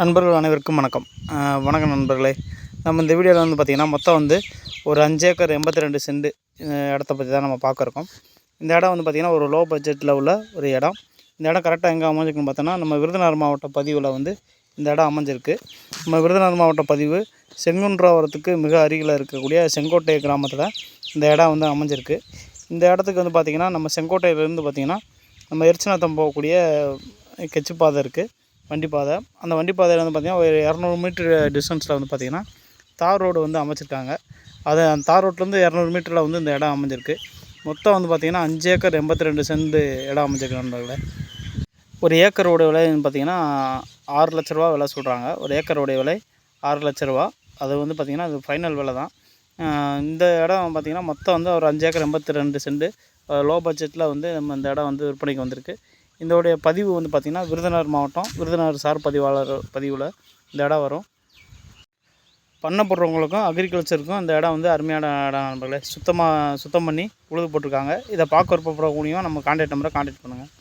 நண்பர்கள் அனைவருக்கும் வணக்கம். வணக்கம் நண்பர்களே. நம்ம இந்த வீடியோவில் வந்து பார்த்திங்கன்னா மொத்தம் வந்து ஒரு அஞ்சு ஏக்கர் எண்பத்தி ரெண்டு சென்ட் இடத்த பற்றி தான் நம்ம பார்க்குறோம் இந்த இடம் வந்து பார்த்திங்கன்னா ஒரு லோ பட்ஜெட்டில் உள்ள ஒரு இடம். இந்த இடம் கரெக்டாக எங்கே அமைஞ்சிருக்குன்னு பார்த்தோன்னா நம்ம விருதுநகர் மாவட்ட பதிவில் வந்து இந்த இடம் அமைஞ்சிருக்கு. நம்ம விருதுநகர் மாவட்ட பதிவு செங்குன்றாவரத்துக்கு மிக அருகில் இருக்கக்கூடிய செங்கோட்டை கிராமத்தில் இந்த இடம் வந்து அமைஞ்சிருக்கு. இந்த இடத்துக்கு வந்து பார்த்திங்கன்னா நம்ம செங்கோட்டையிலேருந்து பார்த்திங்கன்னா நம்ம எரிச்சநாத்தம் போகக்கூடிய கெச்சு பாதை இருக்குது வண்டி பாதை. அந்த வண்டி பாதையில் வந்து பார்த்திங்கன்னா ஒரு இரநூறு மீட்டர் டிஸ்டன்ஸில் வந்து பார்த்திங்கன்னா தார் ரோடு வந்து அமைச்சிருக்காங்க. அது அந்த தார் ரோட்லேருந்து இரநூறு மீட்டரில் வந்து இந்த இடம் அமைஞ்சிருக்கு. மொத்தம் வந்து பார்த்திங்கன்னா அஞ்சு ஏக்கர் எண்பத்தி ரெண்டு சென்ட் இடம் அமைஞ்சிருக்கு ஒரு ஒரு ஏக்கரோட விலை பார்த்திங்கன்னா ஆறு லட்ச ரூபா விலை சொல்கிறாங்க ஒரு ஏக்கரோடைய விலை ஆறு லட்ச ரூபா. அது வந்து பார்த்திங்கன்னா அது ஃபைனல் விலை தான். இந்த இடம் பார்த்திங்கன்னா மொத்தம் வந்து ஒரு அஞ்சு ஏக்கர் எண்பத்தி ரெண்டு சென்ட் லோ பட்ஜெட்டில் வந்து நம்ம இந்த இடம் வந்து விற்பனைக்கு வந்திருக்கு. இதோடைய பதிவு வந்து பார்த்திங்கன்னா விருதுநகர் மாவட்டம் விருதுநகர் சார் பதிவாளர் பதிவில் இந்த இடம் வரும். பண்ணை போடுறவங்களுக்கும் அக்ரிகல்ச்சருக்கும் இந்த இடம் வந்து அருமையான இடம் நண்பர்களே. சுத்தமாக சுத்தம் பண்ணி உழுது போட்டிருக்காங்க. இதை பார்க்க விருப்பப்படக்கூடியும் நம்ம கான்டாக்ட் நம்பரை கான்டாக்ட் பண்ணுங்கள்